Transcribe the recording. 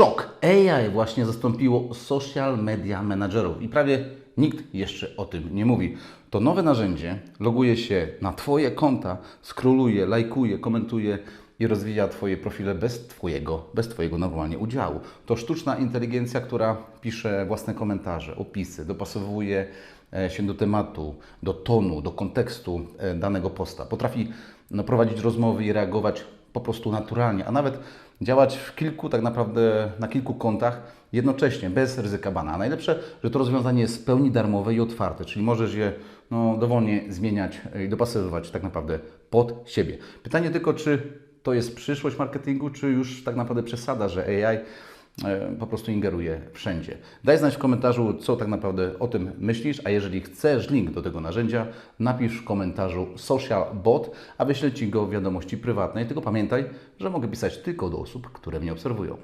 Szok! AI właśnie zastąpiło social media managerów i prawie nikt jeszcze o tym nie mówi. To nowe narzędzie loguje się na Twoje konta, skroluje, lajkuje, komentuje i rozwija Twoje profile bez Twojego, bez twojego normalnie udziału. To sztuczna inteligencja, która pisze własne komentarze, opisy, dopasowuje e, się do tematu, do tonu, do kontekstu e, danego posta. Potrafi no, prowadzić rozmowy i reagować po prostu naturalnie, a nawet działać w kilku, tak naprawdę na kilku kontach jednocześnie, bez ryzyka bana. A najlepsze, że to rozwiązanie jest w pełni darmowe i otwarte, czyli możesz je no, dowolnie zmieniać i dopasowywać tak naprawdę pod siebie. Pytanie tylko, czy to jest przyszłość marketingu, czy już tak naprawdę przesada, że AI po prostu ingeruje wszędzie. Daj znać w komentarzu, co tak naprawdę o tym myślisz, a jeżeli chcesz link do tego narzędzia, napisz w komentarzu social bot, a wyślę Ci go w wiadomości prywatnej. Tylko pamiętaj, że mogę pisać tylko do osób, które mnie obserwują.